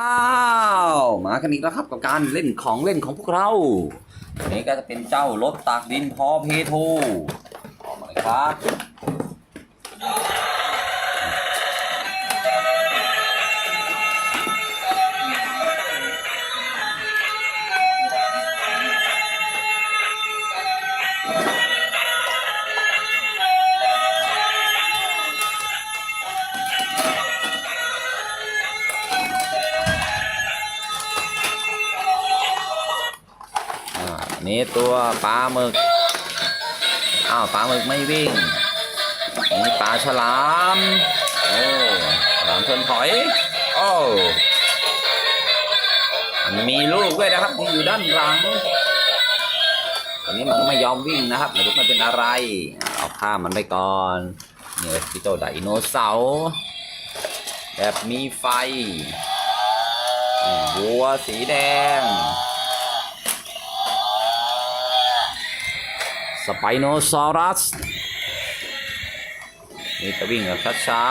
อ้าวมากันอีกแล้วครับกับการเล่นของเล่นของพวกเราอันนี้ก็จะเป็นเจ้ารถตากดินพอเพโทออกมาเลยครับ นนี้ตัวปลาหมึก อ้าวปลาหมึกไม่วิ่งนนี้ปลาฉลาม โอ้ฉลามชนถอย โอ้มันมีลูกด้วยนะครับที่อยู่ด้านหลังตอนนี้มันก็ไม่ยอมวิ่งนะครับไม่รู้มันเป็นอะไร เอาข้ามมันไปก่อนนี่คือเจ้าไดโนเสาร์แบบมีไฟวัวสีแดง สไปโนซอรัสนี่จะวิ่งแบบช้า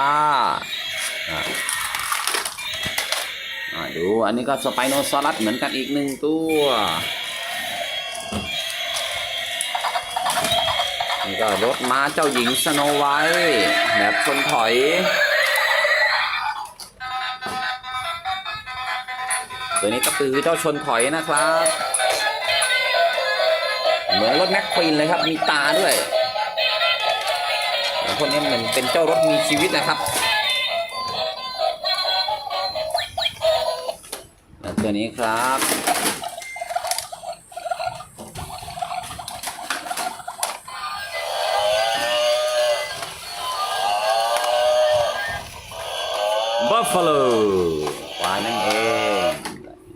ๆดู อันนี้ก็สไปโนซอรัสเหมือนกันอีกหนึ่งตัวนี่ก็รถม้าเจ้าหญิงสโนไวท์แบบชนถอยตัวนี้ก็คือเจ้าชนถอยนะครับ เหมือนรถแม็กควีนเลยครับ มีตาด้วยพวกนี้เหมือนเป็นเจ้ารถมีชีวิตนะครับแล้วตัวนี้ครับบัฟฟาโลควายนั่นเอง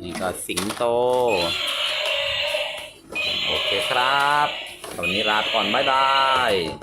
นี่ก็สิงโตโอ เคครับวันนี้ลาไปก่อนบ๊ายบาย